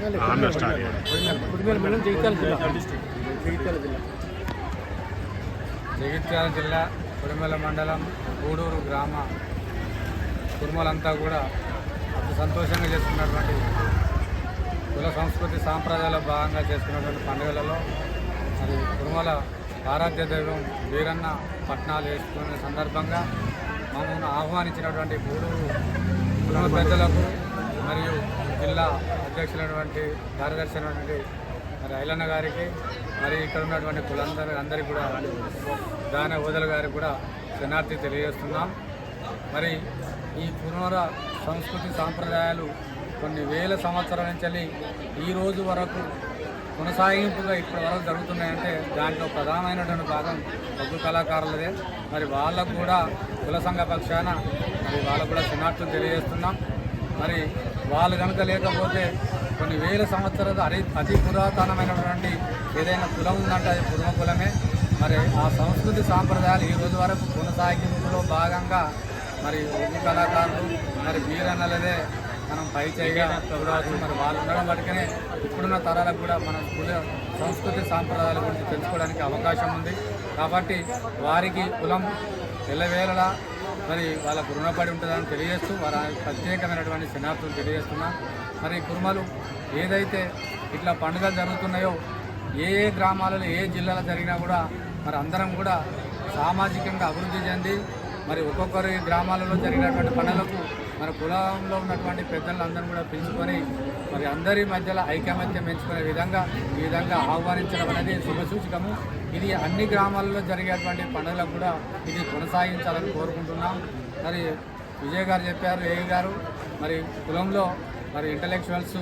జగిత్యాల జిల్లా జగిత్యాల జిల్లా కుడిమల మండలం గూడూరు గ్రామ కుటుంబాలంతా కూడా అతి సంతోషంగా చేసుకున్నటువంటి కుల సంస్కృతి సాంప్రదాయాల భాగంగా చేసుకున్నటువంటి పండుగలలో మరి కుటుంబాల ఆరాధ్య దైవం వీరన్న పట్నాలు వేసుకునే సందర్భంగా మమ్మల్ని ఆహ్వానించినటువంటి గూడూరు కుటుంబ పెద్దలకు మరియు జిల్లా అధ్యక్షులైనటువంటి కార్యదర్శి అయినటువంటి మరి ఐలన్న గారికి మరి ఇక్కడ ఉన్నటువంటి కులందరి అందరికీ కూడా దాన ఓదల గారికి కూడా శనార్థి తెలియజేస్తున్నాం. మరి ఈ పునర సంస్కృతి సాంప్రదాయాలు కొన్ని వేల సంవత్సరాల నుంచి ఈ రోజు వరకు కొనసాగింపుగా ఇప్పటి వరకు జరుగుతున్నాయంటే దాంట్లో ప్రధానమైనటువంటి భాగం ఒగ్గు కళాకారులదే. మరి వాళ్ళకు కూడా కుల సంఘ పక్షాన మరి వాళ్ళకు కూడా శనార్థులు తెలియజేస్తున్నాం. మరి వాళ్ళు కనుక లేకపోతే కొన్ని వేల సంవత్సరాలు అరి అతి పురాతనమైనటువంటి ఏదైనా కులం ఉందంటే అది పురుమ కులమే. మరి ఆ సంస్కృతి సాంప్రదాయాలు ఈ రోజు వరకు కొనసాగింపులో భాగంగా మరి ఒగ్గు కళాకారులు మరి వీరన్నలదే మనం పై చేయగా మరి వాళ్ళు ఉండడం బట్టుకనే ఇప్పుడున్న తరాలకు కూడా మన కుల సంస్కృతి సాంప్రదాయాల గురించి తెలుసుకోవడానికి అవకాశం ఉంది. కాబట్టి వారికి కులం ఎల్లవేళలా మరి వాళ్ళకు రుణపడి ఉంటుందని తెలియజేస్తూ వారి ప్రత్యేకమైనటువంటి శనార్థులు తెలియజేస్తున్నా. మరి కురుమలు ఏదైతే ఇట్లా పండుగలు జరుగుతున్నాయో ఏ ఏ గ్రామాలలో ఏ జిల్లాలో జరిగినా కూడా మరి అందరం కూడా సామాజికంగా అభివృద్ధి చెంది మరి ఒక్కొక్కరి గ్రామాలలో జరిగినటువంటి పండుగలకు మన కులంలో ఉన్నటువంటి పెద్దలందరూ కూడా పిలుచుకొని మరి అందరి మధ్యలో ఐకమత్యం పెంచుకునే విధంగా ఈ విధంగా ఆహ్వానించడం అనేది శుభసూచకము. ఇది అన్ని గ్రామాలలో జరిగేటువంటి పండుగలకు కూడా ఇది కొనసాగించాలని కోరుకుంటున్నాం. మరి విజయ్ గారు చెప్పారు ఏ గారు మరి కులంలో మరి ఇంటలెక్చువల్స్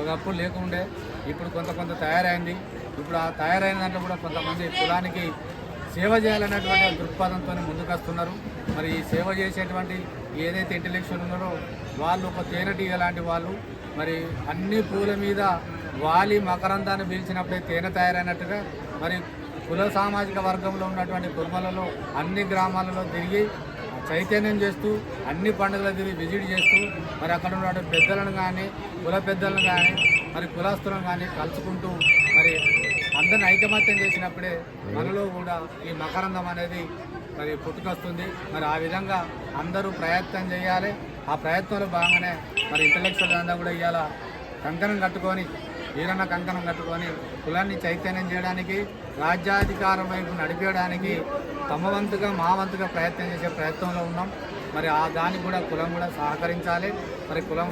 ఒకప్పుడు లేకుండే ఇప్పుడు కొంత కొంత తయారైంది. ఇప్పుడు ఆ తయారైన దాంట్లో కూడా కొంతమంది కులానికి సేవ చేయాలనేటువంటి దృక్పథంతో ముందుకు వస్తున్నారు మరి ఈ సేవ చేసేటువంటి ఏదైతే ఇంటెలెక్చువల్ ఉన్నారో వాళ్ళు ఒక తేనెటీగ లాంటి వాళ్ళు మరి అన్ని పూల మీద వాలి మకరందాన్ని పీల్చినప్పుడే తేనె తయారైనట్టుగా మరి కుల సామాజిక వర్గంలో ఉన్నటువంటి కుర్మలలో అన్ని గ్రామాలలో తిరిగి చైతన్యం చేస్తూ అన్ని పండుగలు తిరిగి విజిట్ చేస్తూ మరి అక్కడ ఉన్నటువంటి పెద్దలను కానీ కుల పెద్దలను కానీ మరి కులస్తులను కానీ కలుసుకుంటూ మరి అందరిని ఐకమత్యం చేసినప్పుడే మనలో కూడా ఈ మకరందం అనేది మరి పుట్టుకొస్తుంది. మరి ఆ విధంగా అందరూ ప్రయత్నం చేయాలి. ఆ ప్రయత్నంలో భాగంగానే మరి ఇంటలెక్చువల్ అంతా కూడా ఇవాళ కంకణం కట్టుకొని వీరన్న కంకణం కట్టుకొని కులాన్ని చైతన్యం చేయడానికి రాజ్యాధికారం వైపు నడిపేయడానికి తమ వంతుగా మా వంతుగా ప్రయత్నం చేసే ప్రయత్నంలో ఉన్నాం. మరి ఆ దానికి కూడా కులం కూడా సహకరించాలి. మరి కులం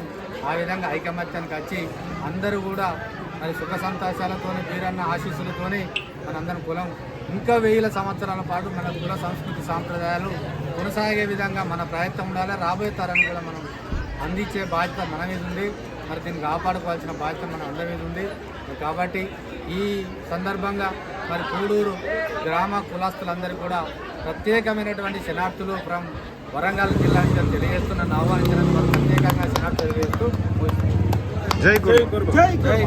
ఆ విధంగా ఐకమత్యానికి వచ్చి అందరూ కూడా మరి సుఖ సంతోషాలతో వీరన్న ఆశీస్సులతోని మనందరం కులం. ఇంకా వేల సంవత్సరాల పాటు మన కుల సంస్కృతి సాంప్రదాయాలు కొనసాగే విధంగా మన ప్రయత్నం ఉండాలి. రాబోయే తరాన్ని కూడా మనం అందించే బాధ్యత మన మీద ఉంది. మరి దీన్ని కాపాడుకోవాల్సిన బాధ్యత మన అందరి మీద ఉంది. కాబట్టి ఈ సందర్భంగా మరి కూడూరు గ్రామ కులస్తులందరూ కూడా ప్రత్యేకమైనటువంటి శనార్థులు ఫ్రమ్ వరంగల్ జిల్లా నుంచి తెలియజేస్తున్న ఆహ్వానించడానికి ప్రత్యేక జై గురు. జై